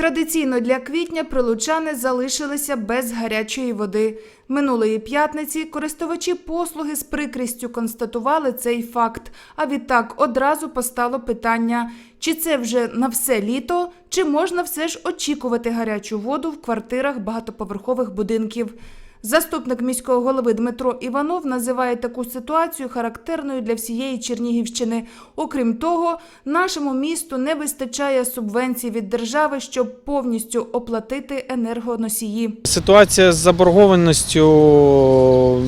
Традиційно для квітня прилучани залишилися без гарячої води. Минулої п'ятниці користувачі послуги з прикрістю констатували цей факт. А відтак одразу постало питання: чи це вже на все літо, чи можна все ж очікувати гарячу воду в квартирах багатоповерхових будинків. Заступник міського голови Дмитро Іванов називає таку ситуацію характерною для всієї Чернігівщини. Окрім того, нашому місту не вистачає субвенцій від держави, щоб повністю оплатити енергоносії. Ситуація з заборгованістю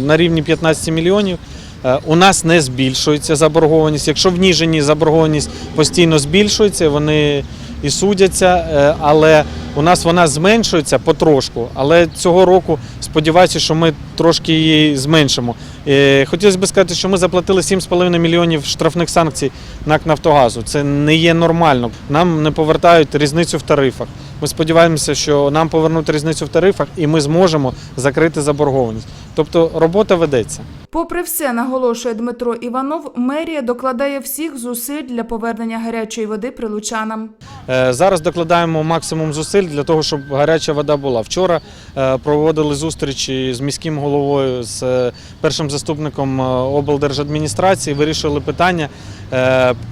на рівні 15 мільйонів. Е, У нас не збільшується заборгованість. Якщо в Ніжині заборгованість постійно збільшується, вони і судяться, е, але у нас вона зменшується потрошку. Але цього року сподіваюся, що ми трошки її зменшимо. Е, Хотілося б сказати, що ми заплатили 7,5 мільйонів штрафних санкцій НАК Нафтогазу. Це не є нормально. Нам не повертають різницю в тарифах. Ми сподіваємося, що нам повернуть різницю в тарифах, і ми зможемо закрити заборгованість. Тобто робота ведеться. Попри все, наголошує Дмитро Іванов, мерія докладає всіх зусиль для повернення гарячої води прилучанам. Е, Зараз докладаємо максимум зусиль для того, щоб гаряча вода була. Вчора е, проводили зустрічі з міським головою, з е, першим заступником облдержадміністрації. Вирішили питання.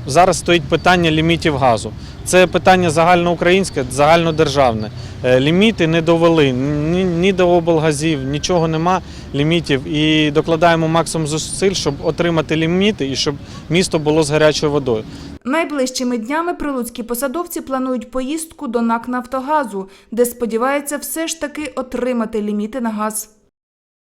Зараз стоїть питання лімітів газу. Це питання загальноукраїнське, загальнодержавне. Е, Ліміти не довели ні, ні до облгазів, нічого нема лімітів. І докладаємо максимум зусиль, щоб отримати ліміти і щоб місто було з гарячою водою. Найближчими днями прилуцькі посадовці планують поїздку до НАК Нафтогазу, де сподіваються все ж таки отримати ліміти на газ.